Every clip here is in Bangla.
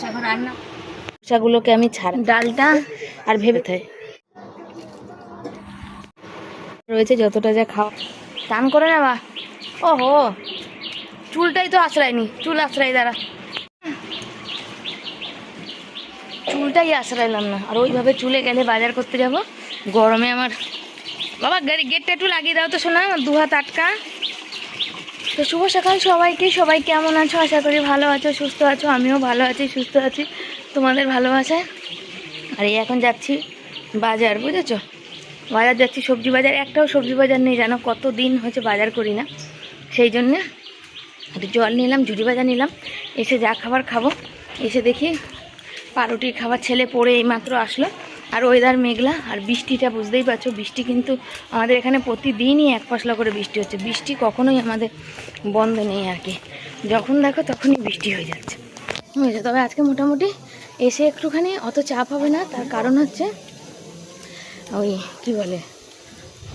বলছে এখন রান্না শাগুলোকে আমি ছাড়। ডালটা আর ভেবে থাই রয়েছে যতটা যা খাওয়া। স্নান করে নেবা। ওহো চুলটাই তো আশ্রয়নি। চুল আশ্রয় দ্বারা চুলটাই আশ্রয়লাম না। আর ওইভাবে চুলে গেলে বাজার করতে যাব। গরমে আমার বাবা গাড়ি গেটটা একটু লাগিয়ে দাও তো শোনা দু হাত আটকা। তো শুভ সকাল সবাইকে। সবাই কেমন আছো? আশা করি ভালো আছো, সুস্থ আছো, আমিও ভালো আছি, সুস্থ আছি। তোমাদের ভালোবাসায়? আর এই এখন যাচ্ছি বাজার, বুঝেছ? বাজার যাচ্ছি সবজি বাজার। একটাও সবজি বাজার নেই জানো, কত দিন হয়েছে বাজার করি না। সেই জন্যে একটু জল নিলাম ঝুড়ি বাজার নিলাম। এসে যা খাবার খাব। এসে দেখি পাউরুটি খাবার ছেলে পড়ে এইমাত্র আসলো। আর ওয়েদার মেঘলা, আর বৃষ্টিটা বুঝতেই পারছ, বৃষ্টি কিন্তু আমাদের এখানে প্রতিদিনই এক পশলা করে বৃষ্টি হচ্ছে। বৃষ্টি কখনোই আমাদের বন্ধ নেই আর কি। যখন দেখো তখনই বৃষ্টি হয়ে যাচ্ছে। বুঝেছ? তবে আজকে মোটামুটি এসে একটুখানি অত চাপ হবে না, তার কারণ হচ্ছে ওই কি বলে,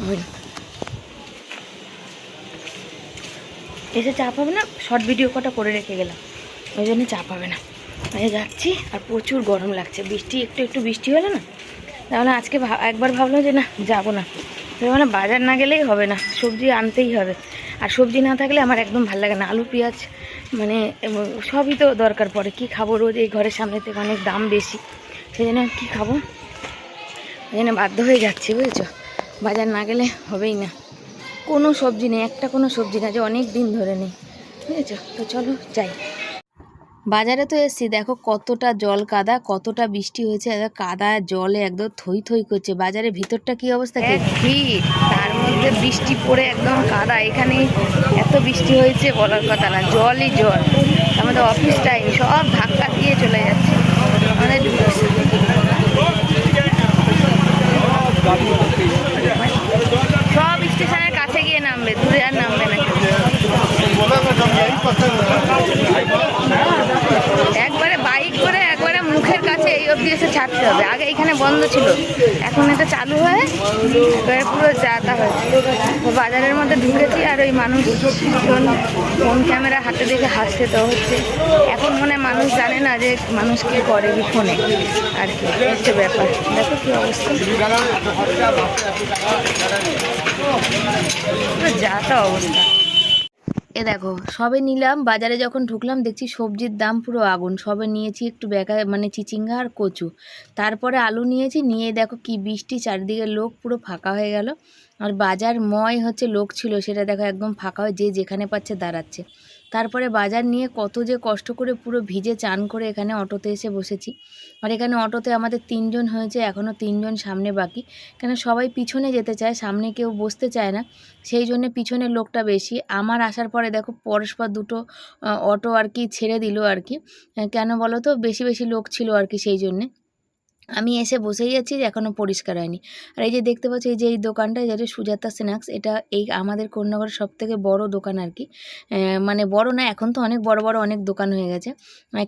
ওই এসে চাপ হবে না শর্ট ভিডিও কটা করে রেখে গেলাম। ওই জন্য চাপ হবে না। যাচ্ছি আর প্রচুর গরম লাগছে। বৃষ্টি, একটু একটু বৃষ্টি হলো না, তাহলে আজকে একবার ভাবলাম যে না, যাব না। মানে বাজার না গেলেই হবে না, সবজি আনতেই হবে। আর সবজি না থাকলে আমার একদম ভালো লাগে না। আলু, পেঁয়াজ মানে সবই তো দরকার পড়ে। কি খাব রোজ এই ঘরের সামনে থেকে অনেক দাম বেশি। সেই জন্য কী খাব? ওই জন্য বাধ্য হয়ে যাচ্ছি, বুঝেছ? বাজার না গেলে হবেই না। কোনো সবজি নেই, একটা কোনো সবজি না, যে অনেক দিন ধরে নেই। বুঝেছ? তো চলো, যাই। বাজারে তো এসছি, দেখো কতটা জল কাদা, কতটা বৃষ্টি হয়েছে কাদা জলে একদম থই থই করছে। বাজারের ভিতরটা কি অবস্থা তার মধ্যে বৃষ্টি পড়ে একদম কাদা, এখানে এত বৃষ্টি হয়েছে বলার কথা না, জলই জল। আমাদের অফিস টাইম সব ধাক্কা দিয়ে চলে যাচ্ছে। সব স্টেশনের কাছে গিয়ে নামবে, দূরে আর নামবে না কেউ। একবারে বাইক করে একবারে মুখের কাছে এই অবধি এসে ছাড়তে হবে। আগে এখানে বন্ধ ছিল। এখন এটা চালু হয়ে পুরো যাতা হয়েছে বাজারের মধ্যে ঢুকেছি আর ওই মানুষ ফোন ক্যামেরা হাতে দেখে হাসতে তো হচ্ছে। এখন মনে মানুষ জানে না যে মানুষ কি করে কি ফোনে। আর কি হচ্ছে ব্যাপার। দেখো কি অবস্থা। যাতা অবস্থা। এ দেখো, সবে নিলাম, বাজারে যখন ঢুকলাম, দেখছি সবজির দাম পুরো আগুন। সবে নিয়েছি একটু বেকা মানে চিচিঙ্গা আর কচু। তারপরে আলু নিয়েছি, নিয়ে দেখো কি বৃষ্টি, চারিদিকে লোক পুরো ফাঁকা হয়ে গেল। আর বাজার ময় হচ্ছে লোক ছিল, সেটা দেখো একদম ফাঁকা হয়ে যে যেখানে পাচ্ছে দাঁড়াচ্ছে। তারপরে বাজার নিয়ে কত যে কষ্ট করে পুরো ভিজে চান করে এখানে অটোতে এসে বসেছি। আর এখানে অটোতে আমাদের তিনজন হয়েছে এখনও তিনজন সামনে বাকি। কেন সবাই পিছনে যেতে চায়, সামনে কেউ বসতে চায় না। সেই জন্যে পিছনের লোকটা বেশি। আমার আসার পরে দেখো পরস্পর দুটো অটো আর কি ছেড়ে দিল আর কি। কেন বলো তো, বেশি বেশি লোক ছিল আর কি সেই জন্যে। আমি এসে বসেই আছি যে এখনও পরিষ্কার হয়নি। আর এই যে দেখতে পাচ্ছি, এই যে এই দোকানটা যেটা সুজাতা স্ন্যাক্স, এটা এই আমাদের কন্যাগড়ের সব থেকে বড় দোকান আর কি। মানে বড় না, এখন তো অনেক বড় বড় অনেক দোকান হয়ে গেছে।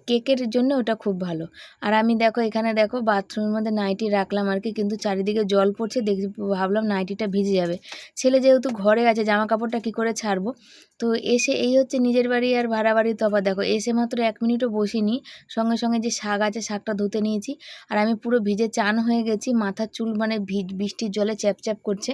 কেকের জন্য ওটা খুব ভালো। আর আমি দেখো, এখানে দেখো, বাথরুমের মধ্যে নাইটি রাখলাম আর কি, কিন্তু চারিদিকে জল পড়ছে দেখি ভাবলাম নাইটিটা ভিজে যাবে। ছেলে যেহেতু ঘরে আছে জামা কাপড়টা কী করে ছাড়বো? তো এসে এই হচ্ছে নিজের বাড়ি আর ভাড়া বাড়ি তফাৎ। দেখো, এসে মাত্র এক মিনিটও বসিনি। সঙ্গে সঙ্গে যে শাক আছে, শাকটা ধুতে নিয়েছি। আর আমি পুরো ভিজে চান হয়ে গেছি। মাথার চুল মানে বৃষ্টির জলে চ্যাপ চ্যাপ করছে।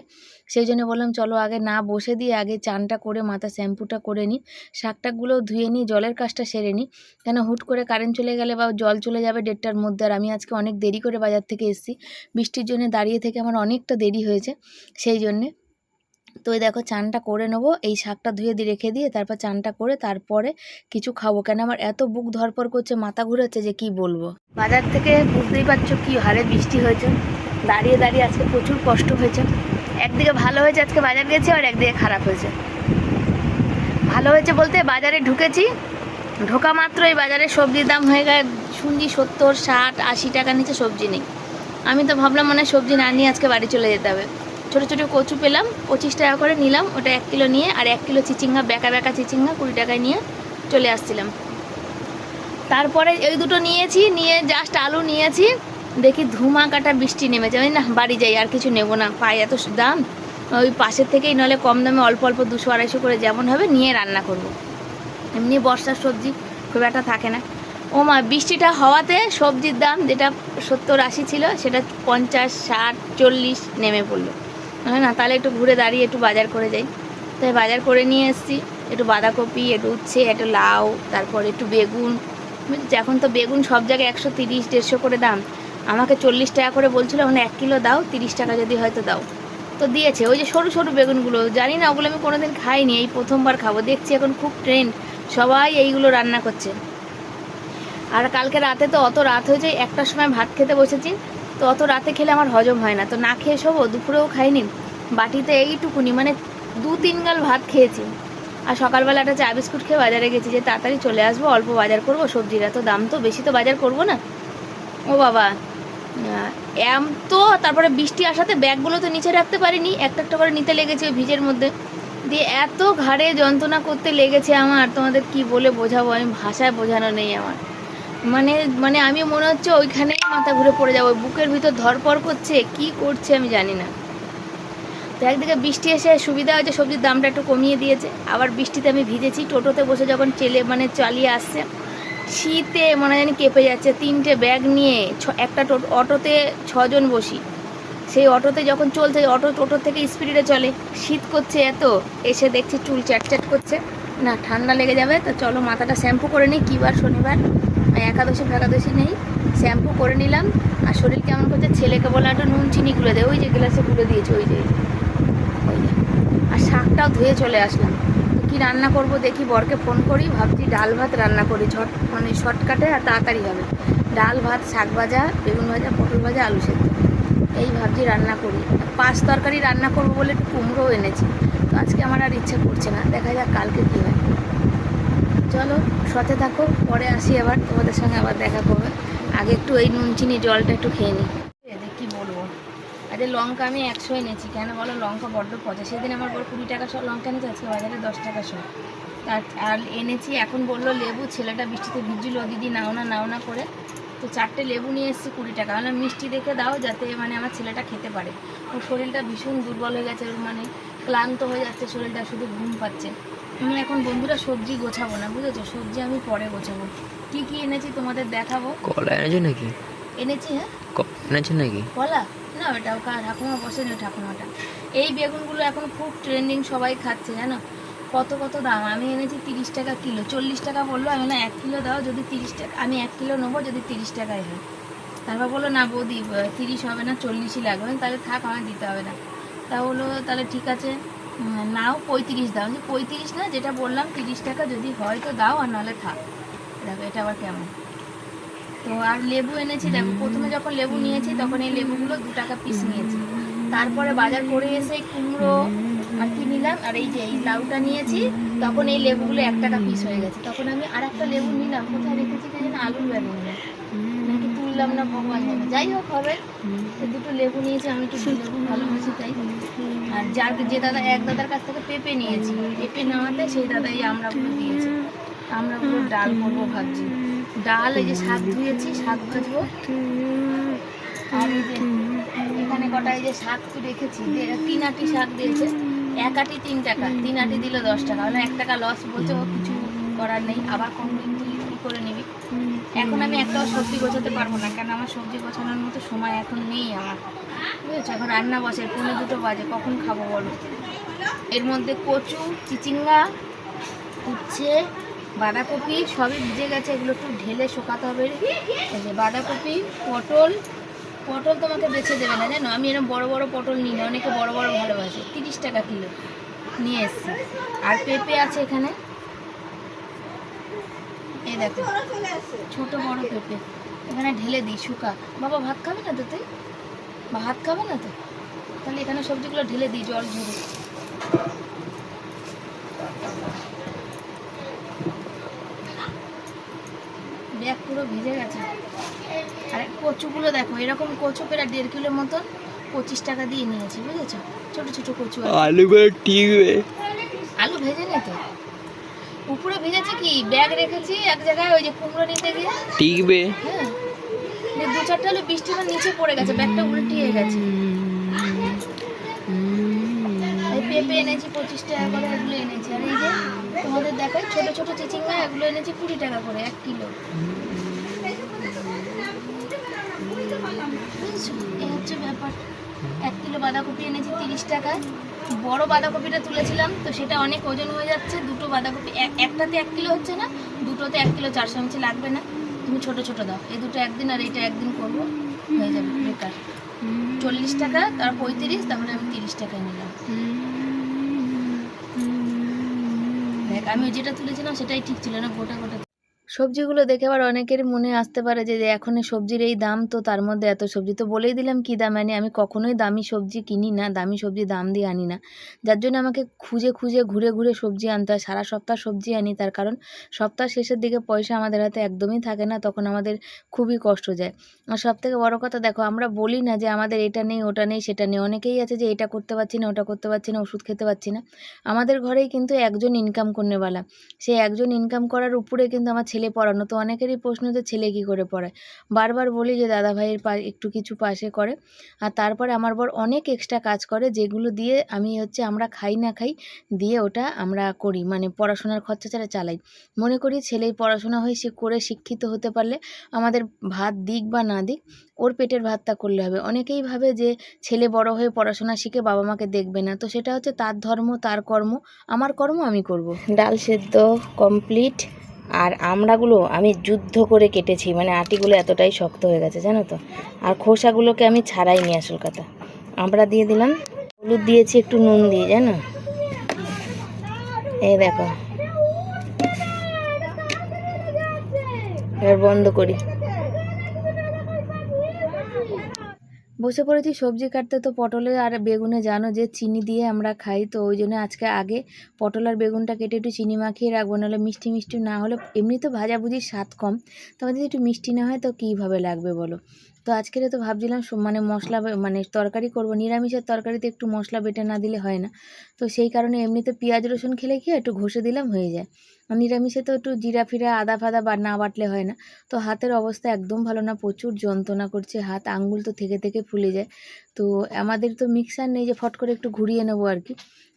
সেই জন্য বললাম, চলো আগে না বসে দিয়ে আগে চানটা করে মাথা শ্যাম্পুটা করে নিই শাক টাকগুলোও ধুয়ে নিই জলের কাজটা সেরে নিই কেন হুট করে কারেন্ট চলে গেলে বা জল চলে যাবে দেড়টার মধ্যে, আর আমি আজকে অনেক দেরি করে বাজার থেকে এসেছি। বৃষ্টির জন্য দাঁড়িয়ে থেকে আমার অনেকটা দেরি হয়েছে। সেই জন্যে তো এই দেখো চানটা করে নেব। এই শাকটা ধুয়ে দিয়ে রেখে দিয়ে তারপর চানটা করে তারপরে কিছু খাব। কেন আমার এত বুক ধরপর করছে, মাথা ঘুরেছে যে কি বলব? বাজার থেকে বুঝতেই পারছ কি হারে বৃষ্টি হয়েছে। দাঁড়িয়ে দাঁড়িয়ে আজকে প্রচুর কষ্ট হয়েছে। একদিকে ভালো হয়েছে আজকে বাজার গেছি আর একদিকে খারাপ হয়েছে। ভালো হয়েছে বলতে বাজারে ঢুকেছি। ঢোকা মাত্র এই বাজারে সবজির দাম হয়ে গেছে শুনছি সত্তর, ষাট, আশি টাকা নিচে সবজি নেই। আমি তো ভাবলাম মনে সবজি না নিয়ে আজকে বাড়ি চলে যেতে হবে। ছোটো ছোটো কচু পেলাম, পঁচিশ টাকা করে নিলাম, ওটা এক কিলো নিয়ে, আর এক কিলো চিচিঙ্গা, বেকা বেকা চিচিঙ্গা কুড়ি টাকায় নিয়ে চলে আসছিলাম। তারপরে এই দুটো নিয়েছি, নিয়ে জাস্ট আলু নিয়েছি, দেখি ধুমা কাটা বৃষ্টি নেমেছে আমি না, বাড়ি যাই, আর কিছু নেব না, পায়ে এত দাম, ওই পাশের থেকেই নলে কম দামে অল্প অল্প দুশো আড়াইশো করে যেমন হবে, নিয়ে রান্না করব। এমনি বর্ষার সবজি খুব একটা থাকে না। ও মা, বৃষ্টিটা হওয়াতে সবজির দাম যেটা সত্তর আশি ছিল, সেটা পঞ্চাশ, ষাট, চল্লিশ নেমে পড়ল। মানে না, তাহলে একটু ঘুরে দাঁড়িয়ে একটু বাজার করে যাই। তাই বাজার করে নিয়ে এসেছি। একটু বাঁধাকপি, একটু উচ্ছে, একটু লাউ, তারপর একটু বেগুন। এখন তো বেগুন সব জায়গায় একশো তিরিশ, দেড়শো করে দাম। আমাকে চল্লিশ টাকা করে বলছিল মানে এক কিলো দাও, তিরিশ টাকা যদি হয়তো দাও। তো দিয়েছে। ওই যে সরু সরু বেগুনগুলো, জানি না, ওগুলো আমি কোনোদিন খাইনি। এই প্রথমবার খাব। দেখছি এখন খুব ট্রেন্ড সবাই এইগুলো রান্না করছে। আর কালকে রাতে তো অত রাত হয়ে যায় একটার সময় ভাত খেতে বসেছি। তো অত রাতে খেলে আমার হজম হয় না। তো না খেয়ে শোবো, দুপুরেও খাইনি। বাটিতে এইটুকুনি মানে দু তিন গাল ভাত খেয়েছি। আর সকালবেলা একটা চা বিস্কুট খেয়ে বাজারে গেছি, যে তাড়াতাড়ি চলে আসব, অল্প বাজার করব, সবজির এত দাম তো বেশি তো বাজার করব না। ও বাবা এম তো তারপরে বৃষ্টি আসাতে ব্যাগগুলো তো নিচে রাখতে পারিনি, একটা একটা করে নিতে লেগেছে ওই ভিজের মধ্যে। দিয়ে এত ঘাড়ে যন্ত্রণা করতে লেগেছে আমার, তোমাদের কি বলে বোঝাবো, আমি ভাষায় বোঝানো নেই আমার। মানে মানে আমি মনে হচ্ছে ওইখানেই মাথা ঘুরে পড়ে যাব বুকের ভিতর ধরপর করছে, কি করছে আমি জানি না। তো একদিকে বৃষ্টি এসে সুবিধা হয়েছে, সবজির দামটা একটু কমিয়ে দিয়েছে। আবার বৃষ্টিতে আমি ভিজেছি, টোটোতে বসে যখন চেলে মানে চালিয়ে আসছে, শীতে মনে জানি কেঁপে যাচ্ছে, তিনটে ব্যাগ নিয়ে একটা টোটো অটোতে ছজন বসি। সেই অটোতে যখন চলছে, অটো টোটো থেকে স্পিডে চলে, শীত করছে এত, এসে দেখছি চুল চ্যাটচ্যাট করছে। না, ঠান্ডা লেগে যাবে, তো চলো মাথাটা শ্যাম্পু করে নিই, কী বার শনিবার? একাদশী ফেকাদশী নেই, শ্যাম্পু করে নিলাম, আর শরীর কেমন করছে? ছেলেকে বলে একটা নুন চিনি গুলে দে, ওই যে গ্লাসে গুলে দিয়েছে, ওই যে। ওই। আর শাকটাও ধুয়ে চলে আসলাম। কী রান্না করব দেখি, বরকে ফোন করি, ভাবছি ডাল ভাত রান্না করি, ঝট মানে শর্টকাটে আর তাড়াতাড়ি হবে। ডাল ভাত, শাক ভাজা, বেগুন ভাজা, পটল ভাজা, আলু সেদ্ধ। এই ভাবছি রান্না করি। পাঁচ তরকারি রান্না করব বলে একটু কুমড়োও এনেছি। তো আজকে আমার আর ইচ্ছে করছে না। দেখা যাক কালকে কী হয়। চলো সাথে থাকো পরে আসি আবার তোমাদের সঙ্গে আবার দেখা করবে। আগে একটু এই নুন চিনি জলটা একটু খেয়ে নিই কি বলব? আরে লঙ্কা আমি একশো এনেছি কেন বলো? লঙ্কা বড্ড পচা। সেদিন আমার বড় কুড়ি টাকা সব লঙ্কা এনেছে আজকে বাজারে দশ টাকা সব তার আর এনেছি এখন বলল লেবু ছেলেটা বৃষ্টিতে ভিজলো দিদি নাও না নাও না করে। তো চারটে লেবু নিয়ে এসেছি কুড়ি টাকা। মানে মিষ্টি দেখে দাও যাতে মানে আমার ছেলেটা খেতে পারে। ওর শরীরটা ভীষণ দুর্বল হয়ে গেছে ওর মানে ক্লান্ত হয়ে যাচ্ছে শরীরটা শুধু ঘুম পাচ্ছে। আমি এখন বন্ধুরা সবজি গোছাবো না বুঝেছ? সবজি আমি পরে গোছাবো। কি কি এনেছি তোমাদের দেখাবো? কলা এনেছো নাকি? এনেছি হ্যাঁ? কলা এনেছো নাকি? কলা? না ওটা ঠাকুমা বসেনি ওই ঠাকুমাটা। এই বেগুনগুলো এখন খুব ট্রেন্ডিং সবাই খাচ্ছে জানো? কত কত দাম? আমি এনেছি তিরিশ টাকা কিলো। চল্লিশ টাকা বলল আমি না এক কিলো দাও যদি তিরিশ টাকা আমি এক কিলো নেব যদি তিরিশ টাকায় হয়। তারপর বলল না বৌদি তিরিশ হবে না চল্লিশই লাগবে। তাহলে থাক আমার দিতে হবে না। তা বলল তাহলে ঠিক আছে। নাও পঁয়ত্রিশ দাও। যে পঁয়ত্রিশ না, যেটা বললাম, তিরিশ টাকা যদি হয় তো দাও, আর নাহলে থাক। দেখো, এটা আবার কেমন? তো আর লেবু এনেছি, দেখো, প্রথমে যখন লেবু নিয়েছি, তখন এই লেবুগুলো দু টাকা পিস নিয়েছি। তারপরে বাজার করে এসে কুমড়ো আর কি নিলাম, আর এই যে, এই লাউটা নিয়েছি, তখন এই লেবুগুলো এক টাকা পিস হয়ে গেছে। তখন আমি আর একটা লেবু নিলাম। কোথায় রেখেছি কে যেন আলুর ব্যাগ নিলাম তুললাম না, ভগবান জানে। যাই হোক, হবে। দুটো লেবু নিয়েছি, আমি একটু লেবু ভালোবাসি, তাই। আর যার যে দাদা, এক দাদার কাছ থেকে পেঁপে নিয়েছি, পেঁপে নেওয়াতে সেই দাদাই আমরাগুলো দিয়েছে। আমরাগুলো ডাল করব ভাবছি। ডাল, এই যে শাক ধুয়েছি, শাক ভাজবো। এখানে কটা, এই যে শাক রেখেছি তিন আটি শাক দিয়েছে। এক আটি তিন টাকা তিন আটি দিল দশ টাকা। মানে এক টাকা লস ও কিছু করার নেই। আবার কোন দিন তুই কী করে নিবি? এখন আমি একটাও সবজি গোছাতে পারব না, কেন আমার সবজি গোছানোর মতো সময় এখন নেই আমার। বুঝেছ? এখন রান্না বসে পনেরো দুটো বাজে, কখন খাব বলো? এর মধ্যে কচু, চিচিঙ্গা, উচ্ছে, বাঁধাকপি, সবই ভিজে গেছে, এগুলো একটু ঢেলে শুকাতে হবে। যে বাঁধাকপি, পটল পটল তোমাকে বেছে দেবে না, জানো? আমি এরকম বড় বড় পটল নিই না, অনেকে বড় বড় ভালোবাসে, তিরিশ টাকা কিলো। নিয়ে এসছি। আর পেঁপে আছে এখানে। এই দেখো ছোট বড় পেঁপে। এখানে ঢেলে দিই শুকা। বাবা ভাত খাবে না তো তুই? ভাত খাবে না তো? তাহলে এখানে সবজিগুলো ঢেলে দিই জল ঝরে। ব্যাগ পুরো ভিজে গেছে। আর কচুগুলো দেখো এরকম কচু প্রায় দেড় কিলোর মতন পঁচিশ টাকা দিয়ে নিয়েছি বুঝেছ? ছোট ছোট কচু। আলুগুলো আলু ভেজে নে তো? উপরে ভেজেছি কি? ব্যাগ রেখেছি এক জায়গায় ওই যে কুমড়ো নিতে গিয়ে। টিকবে? হ্যাঁ। দু চারটে আলু বৃষ্টিটা নিচে পড়ে গেছে ব্যাগটা উল্টিয়ে গেছে। পেঁপে এনেছি পঁচিশ টাকা করে এগুলো এনেছি। আর এই যে তোমাদের দেখায় ছোট ছোট চিচিঙ্গা এগুলো এনেছি কুড়ি টাকা করে এক কিলো? এই হচ্ছে ব্যাপার। এক কিলো বাঁধাকপি এনেছি তিরিশ টাকা বড় বাঁধাকপিটা তুলেছিলাম তো সেটা অনেক ওজন হয়ে যাচ্ছে। দুটো বাঁধাকপি এক- একটাতে এক কিলো হচ্ছে না দুটোতে এক কিলো চারশো এমচি লাগবে না। তুমি ছোট ছোট দাও। এই দুটো একদিন আর এইটা একদিন করব হয়ে যাবে বেকার। চল্লিশ টাকা তার পঁয়ত্রিশ তারপরে আমি তিরিশ টাকায় নিলাম। দেখ আমি যেটা তুলেছিলাম সেটাই ঠিক ছিল না গোটা গোটা সবজিগুলো দেখে আবার অনেকের মনে আসতে পারে যে এখন সবজির এই দাম, তো তার মধ্যে এত সবজি। তো বলেই দিলাম, কী দাম? আনি আমি কখনোই দামি সবজি কিনি না, দামি সবজি দাম দিয়ে আনি না। যার জন্য আমাকে খুঁজে খুঁজে ঘুরে ঘুরে সবজি আনতে হয়। সারা সপ্তাহ সবজি আনি, তার কারণ সপ্তাহ শেষের দিকে পয়সা আমাদের হাতে একদমই থাকে না, তখন আমাদের খুবই কষ্ট যায়। আর সব থেকে বড়ো কথা, দেখো, আমরা বলি না যে, আমাদের এটা নেই, ওটা নেই, সেটা নেই। অনেকেই আছে যে, এটা করতে পারছি না, ওটা করতে পারছি না, ওষুধ খেতে পারছি না। আমাদের ঘরেই কিন্তু একজন ইনকাম করনেওয়ালা। সেই একজন ইনকাম করার উপরে কিন্তু আমার ছেলে পড়ানো। তো অনেকেরই প্রশ্ন যে, ছেলে কী করে পড়ায়? বারবার বলি যে দাদা ভাইয়ের পা, একটু কিছু পাশে করে। আর তারপরে আমার বর অনেক এক্সট্রা কাজ করে, যেগুলো দিয়ে আমি হচ্ছে আমরা খাই না খাই, দিয়ে ওটা আমরা করি। মানে পড়াশোনার খরচা ছাড়া চালাই। মনে করি ছেলে পড়াশোনা হয়ে, সে করে শিক্ষিত হতে পারলে আমাদের ভাত দিক বা না দিক, ওর পেটের ভাতটা করলে হবে। অনেকেই ভাবে যে, ছেলে বড় হয়ে পড়াশোনা শিখে বাবা মাকে দেখবে না। তো সেটা হচ্ছে তার ধর্ম, তার কর্ম, আমার কর্ম আমি করব। ডাল সেদ্ধ কমপ্লিট। আর আমড়াগুলো আমি যুদ্ধ করে কেটেছি মানে আটিগুলো এতটাই শক্ত হয়ে গেছে, জানো তো? আর খোসাগুলোকে আমি ছাড়াইনি আসল কথা। আমড়া দিয়ে দিলাম, হলুদ দিয়েছি, একটু নুন দিয়ে, জানো? এই দেখো। এবার বন্ধ করি। বসে পড়েছি, সবজি কাটতে। তো পটলে আর বেগুনে জানো যে চিনি দিয়ে আমরা খাই, তো ওই জন্য আজকে আগে পটল আর বেগুনটা কেটে একটু চিনি মাখিয়ে রাখব, নাহলে মিষ্টি মিষ্টি না হলে এমনি তো ভাজাভুজির স্বাদ কম। তবে যদি একটু মিষ্টি না হয়, তো কীভাবে লাগবে বলো? তো আজকের তো ভাবছিলাম মানে মশলা মানে তরকারি করব। নিরামিষের তরকারিতে একটু মশলা বেটে না দিলে হয় না। তো সেই কারণে এমনিতে পেঁয়াজ, রসুন খেলে কি একটু ঘষে দিলাম, হয়ে যায়। আর নিরামিষে তো একটু জিরা ফিরা, আদা ফাদা বা না বাটলে হয় না। তো হাতের অবস্থা একদম ভালো না, প্রচুর যন্ত্রণা করছে হাত আঙ্গুল তো থেকে থেকে ফুলে যায়। তো আমাদের তো মিক্সার নেই যে, ফট করে একটু ঘুরিয়ে নেব আর কি।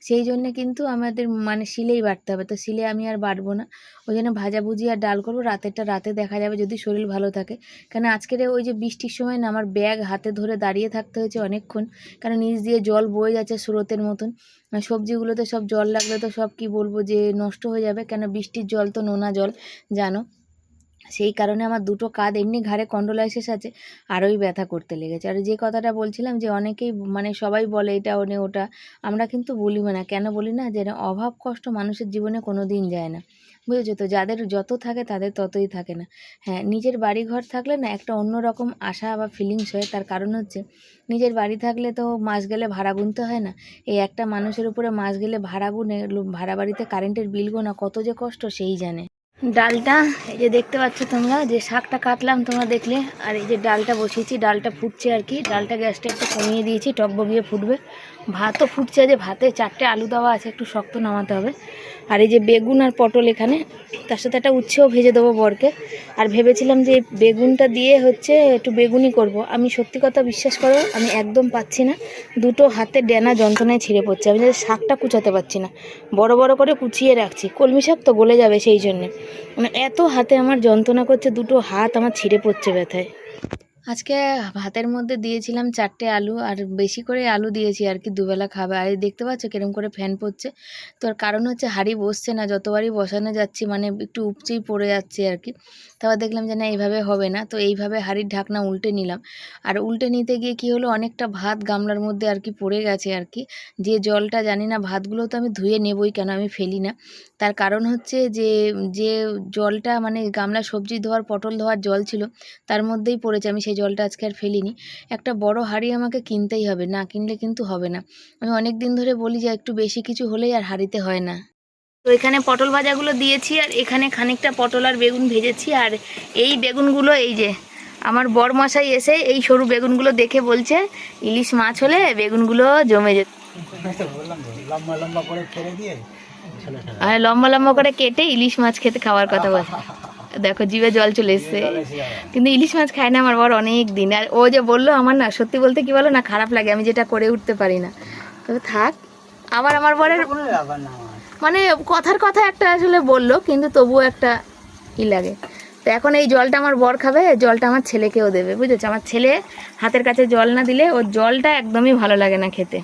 সেই জন্যে কিন্তু আমাদের মানে শিলেই বাটতে হবে। তো শিলে আমি আর বাটবো না। ওই জন্য ভাজাভুজি আর ডাল করব। রাতেরটা রাতে দেখা যাবে যদি শরীর ভালো থাকে। কেন আজকের ওই যে বৃষ্টির সময় না আমার ব্যাগ হাতে ধরে দাঁড়িয়ে থাকতে হয়েছে অনেকক্ষণ। কারণ নিচ দিয়ে জল বয়ে যাচ্ছে স্রোতের মতন। সবজিগুলোতে সব জল লাগলে তো সব কি বলব যে নষ্ট হয়ে যাবে। কেন বৃষ্টির জল তো নোনা জল, জানো? সেই কারণে আমার দুটো কাঁধ এমনি ঘাড়ে কন্ডোলাইসিস আছে, আরোই ব্যথা করতে লেগেছে। আর যে কথাটা বলছিলাম যে অনেকেই মানে সবাই বলে এটা ওনে ওটা, আমরা কিন্তু বলি না। কেন বলি না? যে অভাব কষ্ট মানুষের জীবনে কোনো দিন যায় না। বুঝেছ তো? যাদের যত থাকে তাদের ততই থাকে না। হ্যাঁ নিজের বাড়ি ঘর থাকলে না একটা অন্যরকম আশা বা ফিলিংস হয়। তার কারণ হচ্ছে, নিজের বাড়ি থাকলে তো মাস গেলে ভাড়া গুনতে হয় না। এই একটা মানুষের উপরে মাস গেলে ভাড়া গুনে, ভাড়া বাড়িতে কারেন্টের বিল গোনা কত যে কষ্ট, সেই জানে। ডালটা, এই যে দেখতে পাচ্ছ তোমরা, যে শাকটা কাটলাম তোমরা দেখলে, আর এই যে ডালটা বসিয়েছি, ডালটা ফুটছে আর কি। ডালটা গ্যাসটা একটু কমিয়ে দিয়েছি, টকবগিয়ে ফুটবে। ভাতও ফুটছে, যে ভাতে চারটে আলু দেওয়া আছে, একটু শক্ত নামাতে হবে। আর এই যে বেগুন আর পটল এখানে, তার সাথে একটা উচ্ছেও ভেজে দেবো বরকে। আর ভেবেছিলাম যে বেগুনটা দিয়ে হচ্ছে একটু বেগুনই করব। আমি সত্যি কথা বিশ্বাস করো, আমি একদম পাচ্ছি না। দুটো হাতে ডেনা যন্ত্রণায় ছিঁড়ে পড়ছে। আমি শাকটা কুচাতে পারছি না। বড় বড় করে কুচিয়ে রাখছি। কলমি শাক তো গলে যাবে সেই জন্যে। মানে এত হাতে আমার যন্ত্রণা করছে, দুটো হাত আমার ছিঁড়ে পড়ছে ব্যথায়। আজকে ভাতের মধ্যে দিয়েছিলাম চারটে আলু, আর বেশি করে আলু দিয়েছি আর কি দুবেলা খাবে আর দেখতে পাচ্ছ কিরম করে ফ্যান পড়ছে? তোর কারণ হচ্ছে হাঁড়ি বসছে না, যতবারই বসানো যাচ্ছি মানে একটু উপচেই পড়ে যাচ্ছে আর কি। তারপর দেখলাম যে না, এইভাবে হবে না। তো এইভাবে হাঁড়ির ঢাকনা উল্টে নিলাম। আর উল্টে নিতে গিয়ে কি হলো, অনেকটা ভাত গামলার মধ্যে আর কি পড়ে গেছে আর কি। যে জলটা, জানি না, ভাতগুলো তো আমি ধুয়ে নেবই, কেন আমি ফেলি না। তার কারণ হচ্ছে যে যে জলটা মানে গামলা সবজি ধোয়ার, পটল ধোয়ার জল ছিল, তার মধ্যেই পড়েছে। আমি সেই জলটা আজকে আর ফেলিনি। একটা বড় হাঁড়ি আমাকে কিনতেই হবে না কিনলে কিন্তু হবে না। আমি অনেক দিন ধরে বলি যে একটু বেশি কিছু হলেই আর হাঁড়িতে হয় না। তো এখানে পটল ভাজাগুলো দিয়েছি আর এখানে খানিকটা পটল আর বেগুন ভেজেছি। আর এই বেগুনগুলো এই যে আমার বর মশাই এসে এই সরু বেগুনগুলো দেখে বলছে ইলিশ মাছ হলে বেগুনগুলো জমে যেত। লম্বা লম্বা করে কেটে ইলিশ মাছ খেতে খাওয়ার কথা বল দেখো জিভে জল চলে এসছে। কিন্তু ইলিশ মাছ খায় না আমার বর অনেক দিন আর ও যে বলল আমার না সত্যি বলতে কি বলো না খারাপ লাগে আমি যেটা করে উঠতে পারি না। তবে থাক আবার আমার বরের মানে কথার কথা একটা আসলে বলল কিন্তু তবুও একটা ই লাগে। তো এখন এই জলটা আমার বর খাবে জলটা আমার ছেলেকেও দেবে বুঝেছ? আমার ছেলে হাতের কাছে জল না দিলে ওর জলটা একদমই ভালো লাগে না খেতে।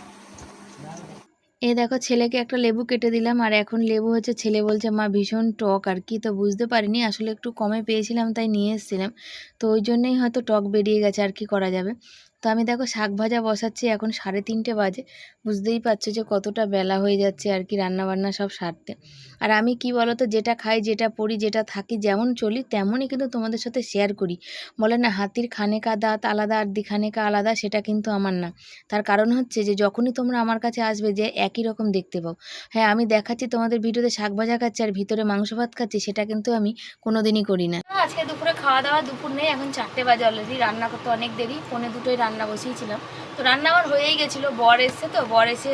এই দেখো ছেলেকে একটা লেবু কেটে দিলাম, আর এখন লেবু হচ্ছে ছেলে বলছে, মা, ভীষণ টক, আর কি তো বুঝতে পারিনি, আসলে একটু কমে পেয়েছিলাম, তাই নিয়ে এসেছিলাম। তো ওই জন্যই হয়তো টক বেরিয়ে গেছে, আর কি করা যাবে? তো আমি দেখো শাক ভাজা বসাচ্ছি, এখন সাড়ে তিনটে বাজে। বুঝতেই পারছ যে কতটা বেলা হয়ে যাচ্ছে আর কি রান্না বান্না সব সারতে। আর আমি কি বলো তো যেটা খাই, যেটা পড়ি, যেটা থাকি, যেমন চলি, তেমনই কিন্তু তোমাদের সাথে শেয়ার করি। বলে না, হাতির খানেকা দাঁত আলাদা, আর দিখানেকা আলাদা, সেটা কিন্তু আমার না। তার কারণ হচ্ছে যে, যখনই তোমরা আমার কাছে আসবে যে, একই রকম দেখতে পাও। হ্যাঁ আমি দেখাচ্ছি তোমাদের ভিডিওতে শাক ভাজা খাচ্ছি আর ভিতরে মাংস ভাত খাচ্ছি, সেটা কিন্তু আমি কোনোদিনই করি না। আজকে দুপুরে খাওয়া দাওয়া দুপুর নেই, এখন চারটে বাজে অলরেডি রান্না করতে অনেক দেরি পৌনে দুটোই রান্না বসিয়েছিলাম। তো রান্না আমার হয়েই গেছিল, বর এসছে তো, বর এসে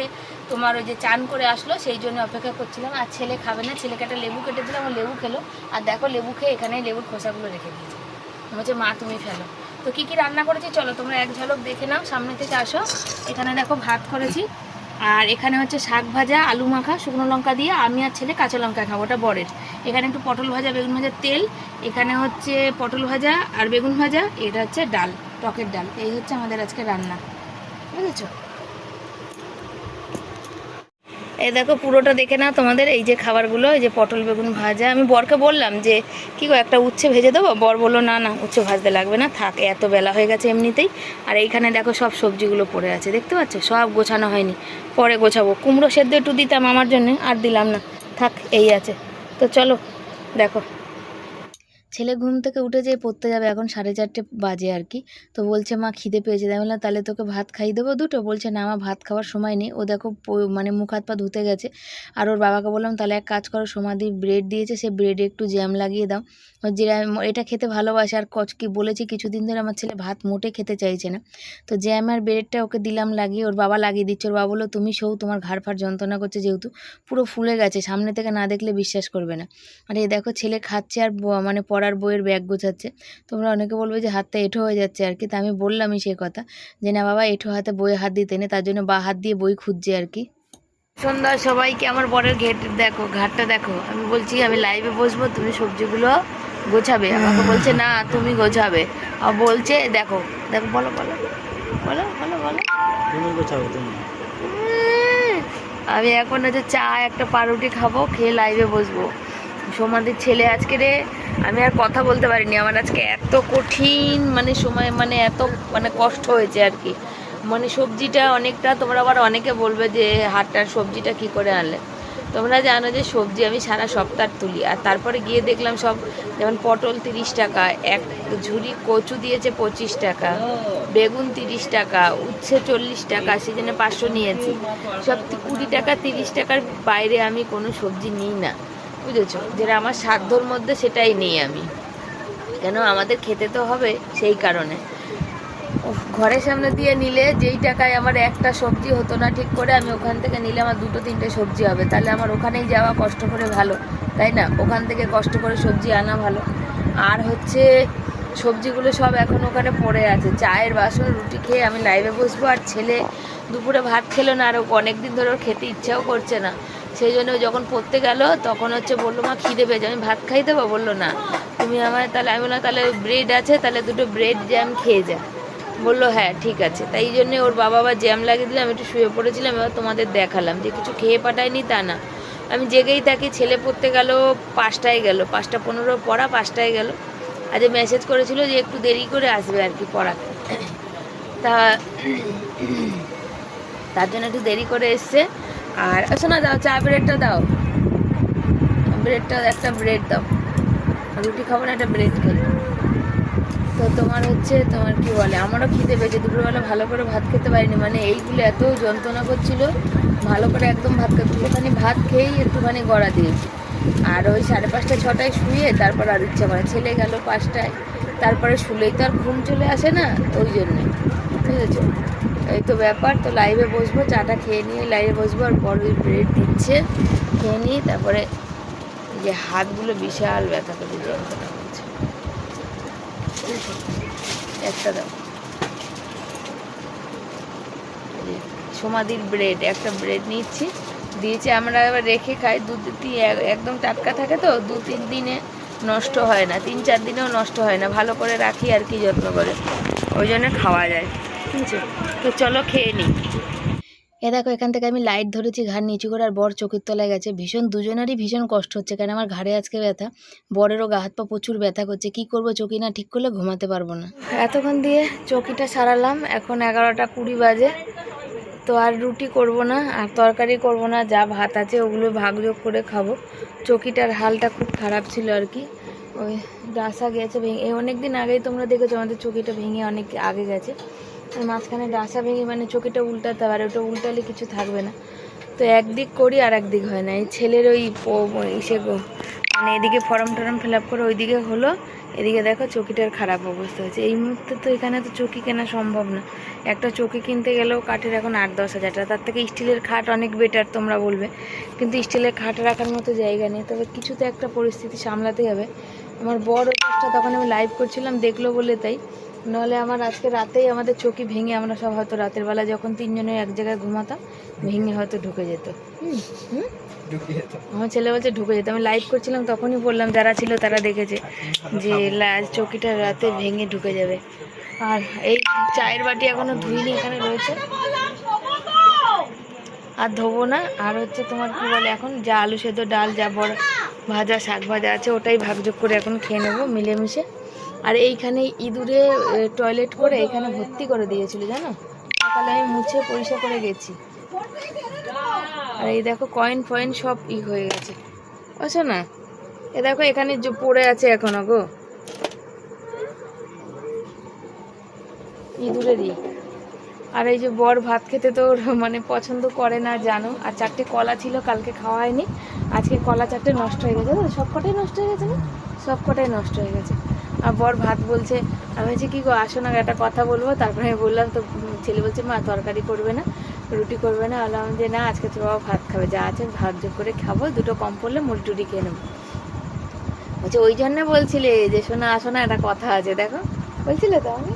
তোমার ওই যে চান করে আসলো, সেই জন্য অপেক্ষা করছিলাম। আর ছেলে খাবে না, ছেলেকে একটা লেবু কেটে দিলাম, ও লেবু খেলো। আর দেখো, লেবু খেয়ে এখানে লেবুর খোসাগুলো রেখে দিয়েছে। বলছে মা তুমি ফেলো। তো কী কী রান্না করেছি চলো, তোমরা এক ঝলক দেখে নাও, সামনে থেকে আসো। এখানে দেখো ভাত করেছি। আর এখানে হচ্ছে শাক ভাজা, আলু মাখা, শুকনো লঙ্কা দিয়ে আমি আর ছেলে কাঁচা লঙ্কা খাব, ওটা বরের। এখানে একটু পটল ভাজা, বেগুন ভাজার তেল। এখানে হচ্ছে পটল ভাজা আর বেগুন ভাজা, এটা হচ্ছে ডাল। টকের ডাল, এই হচ্ছে আমাদের আজকে রান্না। বুঝেছ? এই দেখো, পুরোটা দেখে না তোমাদের, এই যে খাবারগুলো, এই যে পটল বেগুন ভাজা। আমি বরকে বললাম যে, কি গো, একটা উচ্ছে ভেজে দেবো? বর বলল, না না, উচ্ছে ভাজতে লাগবে না, থাক, এত বেলা হয়ে গেছে এমনিতেই। আর এইখানে দেখো, সব সবজিগুলো পড়ে আছে, দেখতে পাচ্ছ? সব গোছানো হয়নি। পরে গোছাবো। কুমড়ো সেদ্ধ একটু দিতাম আমার জন্য, আর দিলাম না। থাক, এই আছে। তো চলো, দেখো। ছেলে ঘুম থেকে উঠে যেয়ে পড়তে যাবে, এখন সাড়ে চারটে বাজে আর কি। তো বলছে, মা, খিদে পেয়েছে। তাই বললাম, তাহলে তোকে ভাত খাইয়ে দেবো দুটো? বলছে, না আমার ভাত খাওয়ার সময় নেই। ও দেখো মানে মুখ হাত পা ধুতে গেছে। আর ওর বাবাকে বললাম, তাহলে এক কাজ করো, সমাধি ব্রেড দিয়েছে, সে ব্রেডে একটু জ্যাম লাগিয়ে দাও। যেটা এটা খেতে ভালোবাসে। আর কচ, কি বলেছি, কিছুদিন ধরে আমার ছেলে ভাত মোটে খেতে চাইছে না। তো জ্যাম আর ব্রেডটা ওকে দিলাম লাগিয়ে, ওর বাবা লাগিয়ে দিচ্ছে। ওর বাবা বলল, তুমি সৌ তোমার ঘাড় ফাড় যন্ত্রণা করছে যেহেতু, পুরো ফুলে গেছে, সামনে থেকে না দেখলে বিশ্বাস করবে না। আর এই দেখো, ছেলে খাচ্ছে আর মানে পড়ার বইয়ের ব্যাগ গোছাচ্ছে। তোমরা অনেকে বলবে যে হাতটা এঁঠো হয়ে যাচ্ছে আর কি। তা আমি বললামই সেই কথা যে না বাবা এঁঠো হাতে বইয়ে হাত দিতে নেই তার জন্য বা হাত দিয়ে বই খুঁজছে আর কি। সন্ধ্যা সবাইকে আমার বরের ঘেট দেখো ঘাটটা দেখো। আমি বলছি আমি লাইভে বসবো তুমি সবজিগুলো গোছাবে। আমাকে বলছে না তুমি গোছাবে। আর বলছে দেখো দেখো বলো বলো বলো বলো বলো। তুমি গোছাবে তুমি। আমি এখন হচ্ছে চা একটা পাউরুটি খাব খেয়ে লাইভে বসবো। সমাধির ছেলে আজকে রে, আমি আর কথা বলতে পারিনি। আমার আজকে এত কঠিন মানে সময় মানে এত মানে কষ্ট হয়েছে আর কি। মানে সবজিটা অনেকটা, তোমরা আবার অনেকে বলবে যে হাটটার সবজিটা কি করে আনলে। তোমরা জানো যে সবজি আমি সারা সপ্তাহ তুলি। আর তারপরে গিয়ে দেখলাম সব, যেমন পটল তিরিশ টাকা, এক ঝুড়ি কচু দিয়েছে পঁচিশ টাকা, বেগুন তিরিশ টাকা, উচ্ছে চল্লিশ টাকা সেজন্য পাঁচশো নিয়েছি। সব কুড়ি টাকা, তিরিশ টাকার বাইরে আমি কোনো সবজি নিই না। বুঝেছ? যেটা আমার সাধ্যর মধ্যে সেটাই নেই আমি। কেন? আমাদের খেতে তো হবে সেই কারণে। ঘরের সামনে দিয়ে নিলে যেই টাকায় আমার একটা সবজি হতো না ঠিক করে, আমি ওখান থেকে নিলে আমার দুটো তিনটে সবজি হবে। তাহলে আমার ওখানেই যাওয়া কষ্ট করে ভালো, তাই না? ওখান থেকে কষ্ট করে সবজি আনা ভালো। আর হচ্ছে, সবজিগুলো সব এখন ওখানে পড়ে আছে। চায়ের বাসন, রুটি খেয়ে আমি লাইভে বসবো, আর ছেলে দুপুরে ভাত খেলো না, আর অনেক দিন ধরে ওর খেতে ইচ্ছাও করছে না। সেই জন্য যখন পড়তে গেল, তখন হচ্ছে বলল, মা, খিদে পেয়েছে। আমি ভাত খাই দেবো? বলল, না। তুমি আমার তাহলে, আমি বললাম, তাহলে ব্রেড আছে, তাহলে দুটো ব্রেড জ্যাম খেয়ে যা। বলল হ্যাঁ ঠিক আছে। তাই জন্যে ওর বাবা আবার জ্যাম লাগিয়ে দিলাম, একটু শুয়ে পড়েছিলাম, এবার তোমাদের দেখালাম যে কিছু খেয়ে পাঠায়নি তা না। আমি জেগেই থাকি, ছেলে পড়তে গেল, পাঁচটায় গেল, পাঁচটা পনেরো পড়া, পাঁচটায় গেল। আজ মেসেজ করেছিল যে একটু দেরি করে আসবে আর কি পড়াতে। তা, তার জন্য একটু দেরি করে এসছে। আর শোনা দাও, চা ব্রেডটা দাও। ব্রেডটা, একটা ব্রেড দাও। রুটি খাব না, একটা ব্রেড খেলো তো তোমার হচ্ছে, তোমার কি বলে, আমারও খিদে পেয়েছে। দুপুরবেলা ভালো করে ভাত খেতে পারিনি। মানে এইগুলো এত যন্ত্রণা করছিল, ভালো করে একদম ভাত খেতে একটুখানি ভাত খেয়েই একটুখানি গড়া দিয়েছি। আর ওই সাড়ে পাঁচটা, ছটায় শুয়ে তারপর আর ইচ্ছা করে ছেলে গেল পাঁচটায়, তারপরে শুলেই তো আর ঘুম চলে আসে না, ওই জন্যে। বুঝেছ? এই তো ব্যাপার, তো লাইভে বসবো, চাটা খেয়ে নিয়ে লাইভে বসবো, আর বড় ব্রেড দিচ্ছে, খেয়ে নিয়ে তারপরে যে হাতগুলো বিশাল ব্যথা করে যন্ত্রণা করছে। একটা দাও। সমাধির ব্রেড একটা ব্রেড নিচ্ছি, দিয়েছে আমরা এবার রেখে খাই, দু তিন এক- একদম টাটকা থাকে তো, দু তিন দিনে নষ্ট হয় না, তিন চার দিনেও নষ্ট হয় না, ভালো করে রাখি আর কি যত্ন করে, ওই জন্য খাওয়া যায়। ঠিক আছে তো চলো খেয়ে নিই এ দেখো এখান থেকে আমি লাইট ধরেছি ঘাড় নিচু করে আর বর চোখের তলায় গেছে। ভীষণ দুজনেরই ভীষণ কষ্ট হচ্ছে কারণ আমার ঘাড়ে আজকে ব্যথা? বরেরও গা হাত পা প্রচুর ব্যথা করছে। কি করব চকি না ঠিক করলে ঘুমাতে পারব না। এতক্ষণ দিয়ে চকিটা সারালাম এখন এগারোটা কুড়ি বাজে। তো আর রুটি করব না আর তরকারি করব না যা ভাত আছে ওগুলো ভাগযোগ করে খাব। চকিটার হালটা খুব খারাপ ছিল আর কি। ওই ডাসা গেছে ভেঙে অনেক দিন আগেই তোমরা দেখেছ আমাদের চকিটা ভেঙে অনেক আগে গেছে। মাঝখানে ডাসা ভেঙে মানে চকিটা উল্টাতে পারে ওটা উল্টালে কিছু থাকবে না। তো একদিক করি আর একদিক হয় না। এই ছেলের ওই ইসে মানে এদিকে ফর্ম টরম ফিল আপ করে ওইদিকে হলো, এদিকে দেখো চকিটার খারাপ অবস্থা হয়েছে। এই মুহূর্তে তো এখানে তো চকি কেনা সম্ভব না। একটা চকি কিনতে গেলেও কাঠের এখন আট দশ হাজার টাকা। তার থেকে স্টিলের খাট অনেক বেটার তোমরা বলবে। কিন্তু স্টিলের খাট রাখার মতো জায়গা নেই। তবে কিছু তো একটা পরিস্থিতি সামলাতে হবে। আমার বড় কাজটা তখন আমি লাইভ করছিলাম, দেখল বলে তাই। নাহলে আমার আজকে রাতেই আমাদের চকি ভেঙে আমরা সব হয়তো রাতের বেলা যখন তিনজনে এক জায়গায় ঘুমাতাম ভেঙে হয়তো ঢুকে যেত। হুম হুম। আমার ছেলে বলছে ঢুকে যেত। আমি লাইভ করছিলাম তখনই বললাম যারা ছিল তারা দেখেছে যে চকিটা রাতে ভেঙে ঢুকে যাবে। আর এই চায়ের বাটি এখনও ধুইনি এখানে রয়েছে। আর ধোবো না আর হচ্ছে তোমার কি বলে এখন যা আলু সেদ্ধ ডাল যা বড় ভাজা শাক ভাজা আছে ওটাই ভাগযোগ করে এখন খেয়ে নেব মিলেমিশে। আর এইখানে ইঁদুরে টয়লেট করে এখানে ভর্তি করে দিয়েছিল, জানো? সকালে আমি মুছে পরিষ্কার করে গেছি। আর এই দেখো কয়েন ফয়েন সব ই হয়ে গেছে। বুঝছ না? এ দেখো, এখানে পড়ে আছে এখনও গো। ইঁদুরেরই। আর এই যে বর ভাত খেতে তো মানে পছন্দ করে না, জানো? আর চারটে কলা ছিল, কালকে খাওয়া হয়নি। আজকে কলা চারটে নষ্ট হয়ে গেছে। সব কটাই নষ্ট হয়ে গেছে না সব কটাই নষ্ট হয়ে গেছে। বর ভাত বলছে। আমি বলছি, কী গো, আসো না একটা কথা বলব। তারপরে আমি বললাম, তো ছেলে বলছে, মা, তরকারি করবে না, রুটি করবে না। বললাম যে, না, আজকে তো বাবা ভাত খাবে, যা আছে ভাত যোগ করে খাব, দুটো কম পড়লে মুড়ি টুটি খেয়ে নেব। বলছে, ওই জন্য বলছিলে যে, শোনা, আসো না, একটা কথা আছে, দেখো। বলছিলে তো আমি?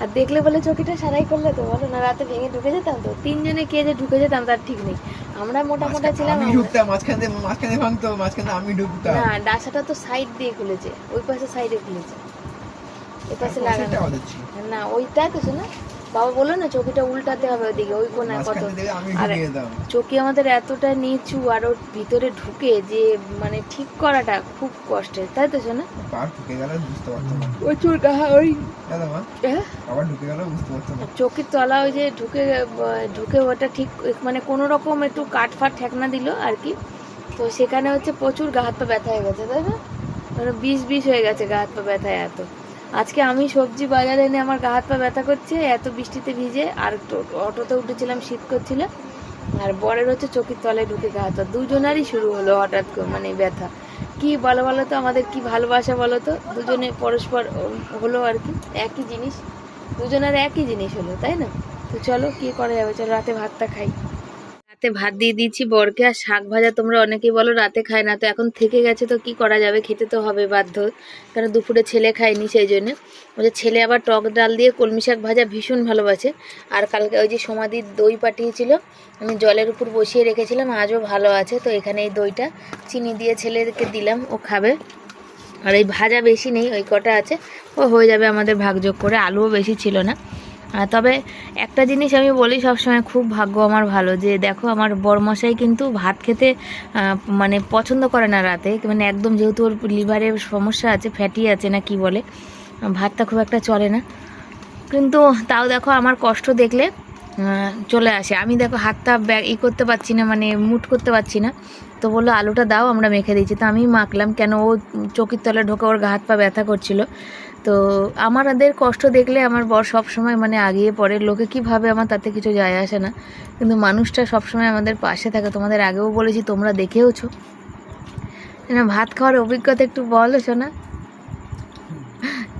আর দেখলে বলে, চকিটা সারাই করলে তো, বলো না, রাতে ভেঙে ঢুকে যেতাম তো। তিনজনে কে যে ঢুকে যেতাম, তার ঠিক নেই। আমরা মোটা মোটা ছিলাম আমি ঢুকতাম মাঝখান দিয়ে মাঝখানে ভাঙতো মাঝখানে আমি ঢুকতাম। না ডাসাটা তো সাইড দিয়ে খুলেছে ওই পাশে সাইডে খুলেছে। এ পাশে লাগানো। আমাদের না ওইটা তো শোনা বাবা বলল না চকিটা উল্টাতে হবে ওইদিকে ওই কোনায় কত? আর চকি আমাদের এতটা নিচু আর ওর ভিতরে ঢুকে যে মানে ঠিক করাটা খুব কষ্টের তাই তো শোনা প্রচুর গাহা ওই। হ্যাঁ? চোখের তলা ওই যে ঢুকে ঢুকে ওটা ঠিক মানে কোনো রকম একটু কাঠ ফাট ঠেকনা দিল আর কি। তো সেখানে হচ্ছে প্রচুর গা হাত পা ব্যথা হয়ে গেছে তাই না? মানে বিষ বিষ হয়ে গেছে গা হাত পা ব্যথায় এত। আজকে আমি সবজি বাজারে এনে আমার গা হাত পা ব্যথা করছে, এত বৃষ্টিতে ভিজে, আর অটোতে উঠেছিলাম, শীত করছিল। আর বরের হচ্ছে চোখের তলায় ঢুকে গা হাত দুজনারই শুরু হলো হঠাৎ করে মানে ব্যথা। কি বলো বলো তো আমাদের কি ভালোবাসা বলো তো? দুজনে পরস্পর হলো আর কি, একই জিনিস। দুজনের একই জিনিস হলো, তাই না? তো চলো, কি করা যাবে? চলো, রাতে ভাতটা খাই। রাতে ভাত দিয়ে দিয়েছি বরকে, আর শাক ভাজা তোমরা অনেকেই বলো রাতে খায় না, তো এখন থেকে গেছে তো কি করা যাবে? খেতে তো হবে বাধ্য কারণ দুপুরে ছেলে খায়নি সেই জন্যে। ওই যে ছেলে আবার টক ডাল দিয়ে কলমি শাক ভাজা ভীষণ ভালোবাসে। আর কালকে ওই যে সমাধির দই পাঠিয়েছিল, আমি জলের উপর বসিয়ে রেখেছিলাম, আজও ভালো আছে, তো এখানে এই দইটা চিনি দিয়ে ছেলেকে দিলাম, ও খাবে। আর এই ভাজা বেশি নেই, ওই কটা আছে, ও হয়ে যাবে আমাদের ভাগযোগ করে, আলুও বেশি ছিল না। তবে একটা জিনিস আমি বলি সবসময়, খুব ভাগ্য আমার ভালো যে দেখো আমার বরমশাই কিন্তু ভাত খেতে মানে পছন্দ করে না রাতে। মানে একদম যেহেতু ওর লিভারের সমস্যা আছে, ফ্যাটি আছে না কি বলে, ভাতটা খুব একটা চলে না। কিন্তু তাও দেখো আমার কষ্ট দেখলে চলে আসে। আমি দেখো হাতটা ব্যাগ ই করতে পারছি না মানে মুট করতে পারছি না। তো বলল, আলুটা দাও, আমরা মেখে দিচ্ছি। তো আমি মাখলাম। কেন ও চকির তলে ঢোকে ওর গা হাত পা ব্যথা করছিল। তো আমাদের কষ্ট দেখলে আমার বর সব সময় মানে আগিয়ে পড়ে। লোকে কি ভাবে আমার তাতে কিছু যায় আসে না। কিন্তু মানুষটা সব সময় আমাদের পাশে থাকে। তোমাদের আগেও বলেছি তোমরা দেখেওছো। না ভাত খাওয়ার অভিজ্ঞতা একটু বলো না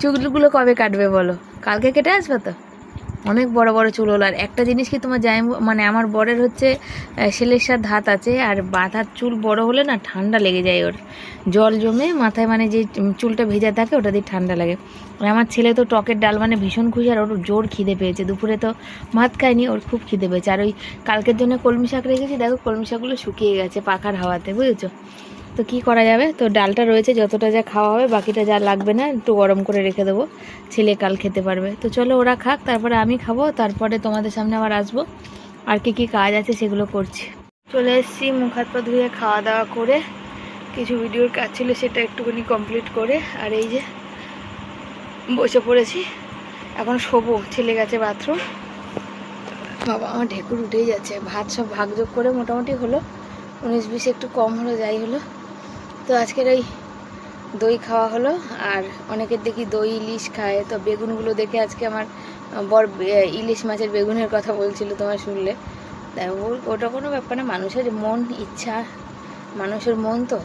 চুগলুগুলো কবে কাটবে বলো? কালকে কেটে আসবে তো? অনেক বড় বড় চুল হলো। আর একটা জিনিস কি তোমার যাই মানে আমার বরের হচ্ছে সেলেসার ধাত আছে, আর মাথার চুল বড় হলে না ঠান্ডা লেগে যায় ওর। জল জমে মাথায় মানে যে চুলটা ভেজা থাকে, ওটা দিয়ে ঠান্ডা লাগে। আর আমার ছেলে তো টকের ডাল মানে ভীষণ খুশি, আর ওর জোর খিদে পেয়েছে। দুপুরে তো ভাত খায়নি, ওর খুব খিদে পেয়েছে। আর ওই কালকের জন্য কলমি শাক রেখেছি, দেখো কলমি শাকগুলো শুকিয়ে গেছে পাখার হাওয়াতে, বুঝেছ? তো কি করা যাবে? তো ডালটা রয়েছে, যতটা যা খাওয়া হবে, বাকিটা যা লাগবে না, একটু গরম করে রেখে দেবো। ছেলে কাল খেতে পারবে। তো চলো ওরা খাক, তারপরে আমি খাব, তারপরে তোমাদের সামনে আবার আসব। আর কি কি কাজ আছে সেগুলো করছি। চলে এসেছি মুখ হাত পা ধুয়ে খাওয়া দাওয়া করে। কিছু ভিডিওর কাজ ছিল, সেটা একটুখানি কমপ্লিট করে। আর এই যে বসে পড়েছি। এখন শোবো, ছেলে গেছে বাথরুম বাবা, আমার ঢেকুর উঠেই যাচ্ছে। ভাত সব ভাগযোগ করে মোটামুটি হলো। উনিশ বিশ একটু কম হলো, যাই হলো। তো আজকের এই দই খাওয়া হলো, আর অনেকের দেখি দই, ইলিশ খায়। তো বেগুনগুলো দেখে আজকে আমার বর ইলিশ মাছের বেগুনের কথা বলছিল তোমার শুনলে। ওটা কোনো ব্যাপার না, মানুষের মন, ইচ্ছা, মানুষের মন তো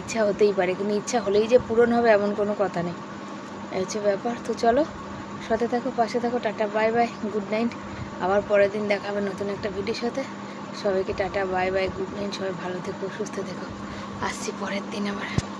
ইচ্ছা হতেই পারে, কিন্তু ইচ্ছা হলেই যে পূরণ হবে এমন কোনো কথা নেই। হচ্ছে ব্যাপার। তো চলো, সাথে থাকো, পাশে থাকো, tata, bye bye, good night. আবার পরের দিন দেখা হবে নতুন একটা ভিডিওর সাথে। সবাইকে tata, bye bye, good night. সবাই ভালো থেকো, সুস্থ থেকো। আসছি পরের দিন আবার।